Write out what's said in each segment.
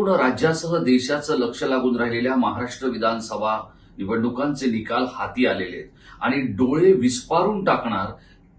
संपूर्ण राज्यासह देशाचं लक्ष लागून राहिलेल्या महाराष्ट्र विधानसभा निवडणुकांचे निकाल हाती आलेले आहेत. आणि डोळे विस्पारून टाकणार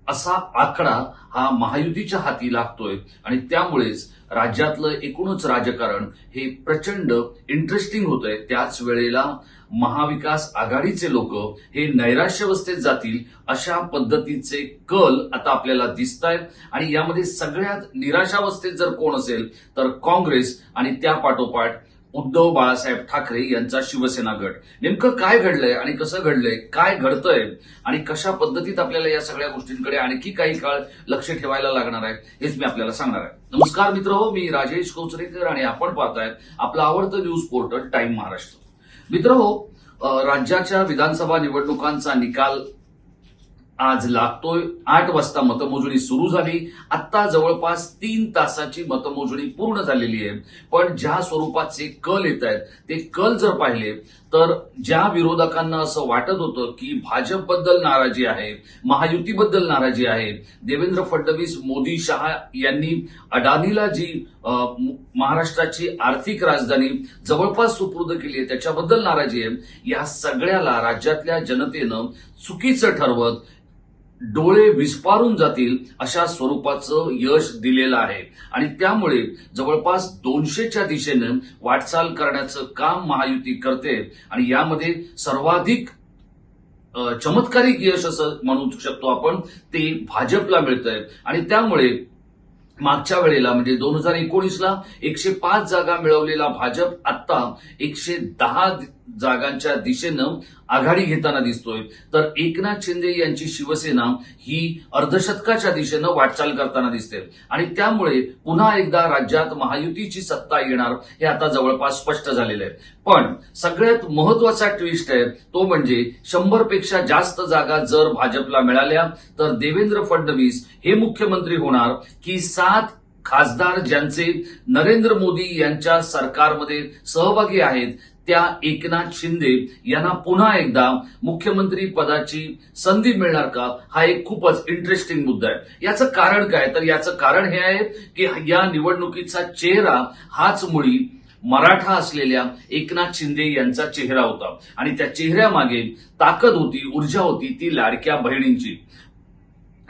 असा आकडा हा महायुतीच्या हाती लागतोय. आणि त्यामुळेच राज्यातलं एकूणच राजकारण हे प्रचंड इंटरेस्टिंग होतंय. त्याच वेळेला महाविकास आघाडीचे लोक हे नैराश्यावस्थेत जातील अशा पद्धतीचे कल आता आपल्याला दिसत आहेत आणि यामध्ये सगळ्यात निराशावस्थेत जर कोण असेल तर काँग्रेस आणि त्या पाठोपाठ उद्धव बाळासाहेब ठाकरे यांचा शिवसेना गट. नेमकं काय घडलंय आणि कसं घडलंय काय घडतंय आणि कशा पद्धतीत आपल्याला या सगळ्या गोष्टींकडे आणखी काही काळ लक्ष ठेवायला लागणार आहे हेच मी आपल्याला सांगणार आहे. नमस्कार मित्र हो मी राजेश कौचरेकर आणि आपण पाहतायत आपलं आवडतं न्यूज पोर्टल टाइम महाराष्ट्र. मित्र हो राज्याच्या विधानसभा निवडणुकांचा निकाल आज लागतोय. आठ वाजता मतमोजणी सुरू झाली. आता जवळपास तीन तासाची मतमोजणी पूर्ण झालेली आहे. पण ज्या स्वरूपाचे कल येत आहेत ते कल जर पाहिले तर ज्या विरोधकांना असं वाटत होतं की भाजपबद्दल नाराजी आहे महायुतीबद्दल नाराजी आहे देवेंद्र फडणवीस मोदी शहा यांनी अडानीला जी महाराष्ट्राची आर्थिक राजधानी जवळपास सुपूर्द केली आहे त्याच्याबद्दल नाराजी आहे या सगळ्याला राज्यातल्या जनतेनं चुकीचं ठरवत डोळे विस्पारून जातील अशा स्वरूपाचं यश दिलेलं आहे. आणि त्यामुळे जवळपास दोनशेच्या दिशेनं वाटचाल करण्याचं काम महायुती करते आणि यामध्ये सर्वाधिक चमत्कारिक यश असं म्हणू शकतो आपण ते भाजपला मिळतंय. आणि त्यामुळे मागच्या वेळेला म्हणजे दोन हजार एकोणीसला एकशे पाच जागा मिळवलेला भाजप आता एकशे दहा जागांच्या दिशेनं आघाडी घेताना दिसतोय. तर एकनाथ शिंदे यांची शिवसेना ही अर्धशतकाच्या दिशेनं वाटचाल करताना दिसते. आणि त्यामुळे पुन्हा एकदा राज्यात महायुतीची सत्ता येणार हे आता जवळपास स्पष्ट झालेलं आहे. पण सगळ्यात महत्त्वाचा ट्विस्ट आहे तो म्हणजे शंभरपेक्षा जास्त जागा जर भाजपला मिळाल्या तर देवेंद्र फडणवीस हे मुख्यमंत्री होणार की सात खासदार ज्यांचे नरेंद्र मोदी यांच्या सरकारमध्ये सहभागी आहेत त्या एकनाथ शिंदे यांना पुन्हा एकदा मुख्यमंत्री पदाची संधी मिळणार का? हा एक खूपच इंटरेस्टिंग मुद्दा आहे. याचं कारण काय? तर याचं कारण हे आहे की या निवडणुकीचा चेहरा हाच मुळी मराठा असलेल्या एकनाथ शिंदे यांचा चेहरा होता. आणि त्या चेहऱ्यामागे ताकद होती ऊर्जा होती ती लाडक्या बहिणींची.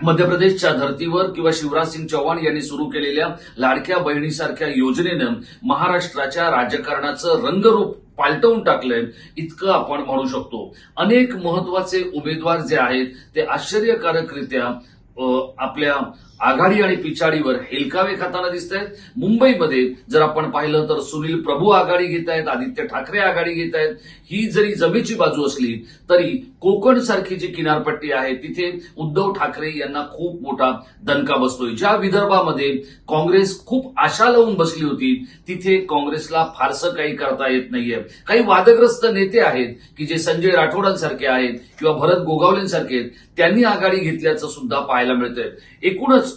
मध्य प्रदेशच्या धर्तीवर किंवा शिवराज सिंग चौहान यांनी सुरू केलेल्या लाडक्या बहिणीसारख्या योजनेनं महाराष्ट्राच्या राजकारणाचं रंगरूप पालटवून टाकलंय इतकं आपण म्हणू शकतो. अनेक महत्त्वाचे उमेदवार जे आहेत ते आश्चर्यकारकरित्या आपल्या आघाडी आणि पिछाडीवर हेलकावे खाताना दिसत आहेत मुंबईमध्ये जर आपण पाहिलं तर सुनील प्रभू आघाडी घेत आहेत आदित्य ठाकरे आघाडी घेत आहेत ही जरी जमेची बाजू असली तरी कोकण सारखी जी किनारपट्टी आहे तिथे उद्धव ठाकरे यांना खूप मोठा दणका बसतोय. ज्या विदर्भामध्ये काँग्रेस खूप आशा लावून बसली होती तिथे काँग्रेसला फारसं काही करता येत नाहीये. काही वादग्रस्त नेते आहेत की जे संजय राठोडांसारखे आहेत किंवा भरत गोगावलेंसारखे आहेत त्यांनी आघाडी घेतल्याचं सुद्धा पाहायला मिळतंय. एकूणच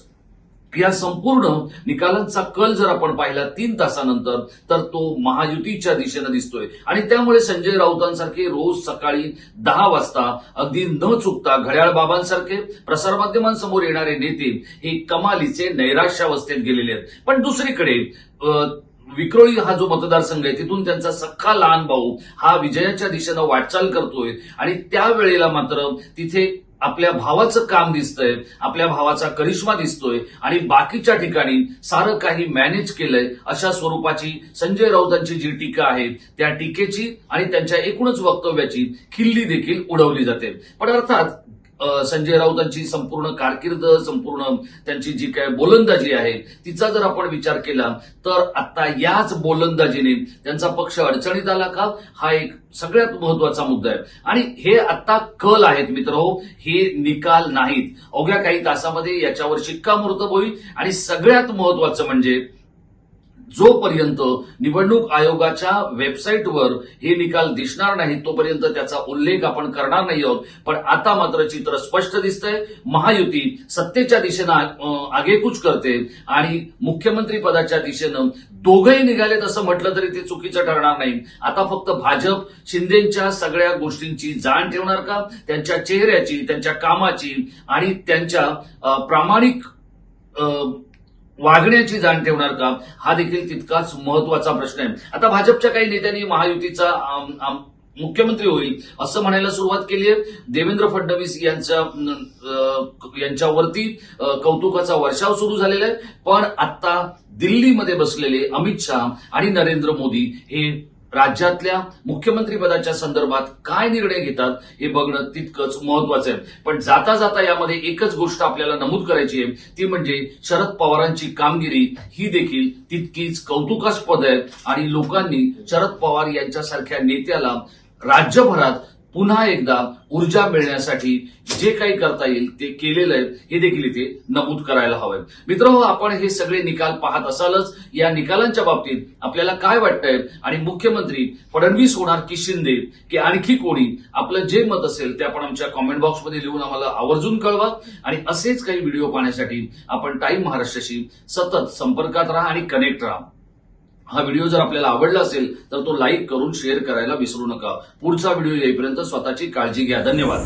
या संपूर्ण निकालांचा कल जर आपण पाहिला तीन तासानंतर तर तो महायुतीच्या दिशेनं दिसतोय. आणि त्यामुळे संजय राऊतांसारखे रोज सकाळी दहा वाजता अगदी न चुकता घड्याळ बाबांसारखे प्रसारमाध्यमांसमोर येणारे नेते हे कमालीचे नैराश्यावस्थेत गेलेले आहेत. पण दुसरीकडे विक्रोळी हा जो मतदारसंघ आहे तिथून त्यांचा सख्खा लहान भाऊ हा विजयाच्या दिशेनं वाटचाल करतोय. आणि त्यावेळेला मात्र तिथे आपल्या भावाचं काम दिसतंय आपल्या भावाचा करिश्मा दिसतोय आणि बाकीच्या ठिकाणी सारं काही मॅनेज केलंय अशा स्वरूपाची संजय राऊतांची जी टीका आहे त्या टीकेची आणि त्यांच्या एकूणच वक्तव्याची खिल्ली देखील उडवली जाते. पण अर्थात संजय राऊतांची संपूर्ण कारकीर्द संपूर्ण त्यांची जी काय बोलंदाजी आहे तिचा जर आपण विचार केला तर आता याच बोलंदाजीने त्यांचा पक्ष अडचणीत आला का? हा एक सगळ्यात महत्त्वाचा मुद्दा आहे. आणि हे आता कल आहेत मित्र हो हे निकाल नाहीत. अवघ्या काही तासामध्ये याच्यावर शिक्कामोर्तब होईल. आणि सगळ्यात महत्वाचं म्हणजे जोपर्यंत निवडणूक आयोगाच्या वेबसाईटवर हे निकाल दिसणार नाही तोपर्यंत त्याचा उल्लेख आपण करणार नाही आहोत. पण आता मात्र चित्र स्पष्ट दिसतंय. महायुती सत्तेच्या दिशेनं आगेकूच करते आणि मुख्यमंत्री पदाच्या दिशेनं दोघंही निघालेत असं म्हटलं तरी ते चुकीचं ठरणार नाही. आता फक्त भाजप शिंदेच्या सगळ्या गोष्टींची जाण ठेवणार का? त्यांच्या चेहऱ्याची त्यांच्या कामाची आणि त्यांच्या प्रामाणिक अं, वागण्याची जाण ठेवणार का? हा देखील तितकाच महत्त्वाचा प्रश्न आहे. आता भाजपच्या काही नेत्यांनी महायुतीचा मुख्यमंत्री होईल असं म्हणायला सुरुवात केली आहे. देवेंद्र फडणवीस यांच्या यांच्यावरती कौतुकाचा वर्षाव सुरू झालेला आहे. पण आता दिल्लीमध्ये बसलेले अमित शहा आणि नरेंद्र मोदी हे राज्यातल्या मुख्यमंत्री पदाच्या संदर्भात काय निर्णय घेतात हे बघणं तितकंच महत्वाचं आहे. पण जाता जाता यामध्ये एकच गोष्ट आपल्याला नमूद करायची आहे ती म्हणजे शरद पवारांची कामगिरी ही देखील तितकीच कौतुकास्पद आहे. आणि लोकांनी शरद पवार यांच्यासारख्या नेत्याला राज्यभरात पुन्हा एकदा ऊर्जा मिळण्यासाठी जे काही करता येईल ते केलेलं आहे हे देखील इथे नमूद करायला हवंय. मित्र आपण हे सगळे निकाल पाहत असालच. या निकालांच्या बाबतीत आपल्याला काय वाटतंय? आणि मुख्यमंत्री फडणवीस होणार की शिंदे? की आणखी कोणी? आपलं जे मत असेल ते आपण आमच्या कॉमेंट बॉक्समध्ये लिहून आम्हाला आवर्जून कळवा. आणि असेच काही व्हिडिओ पाहण्यासाठी आपण टाईम महाराष्ट्राशी सतत संपर्कात राहा आणि कनेक्ट राहा. हा व्हिडिओ जर आपल्याला आवडला असेल तर तो लाईक करून शेअर करायला विसरू नका. पुढचा व्हिडिओ येईपर्यंत स्वतःची काळजी घ्या. धन्यवाद.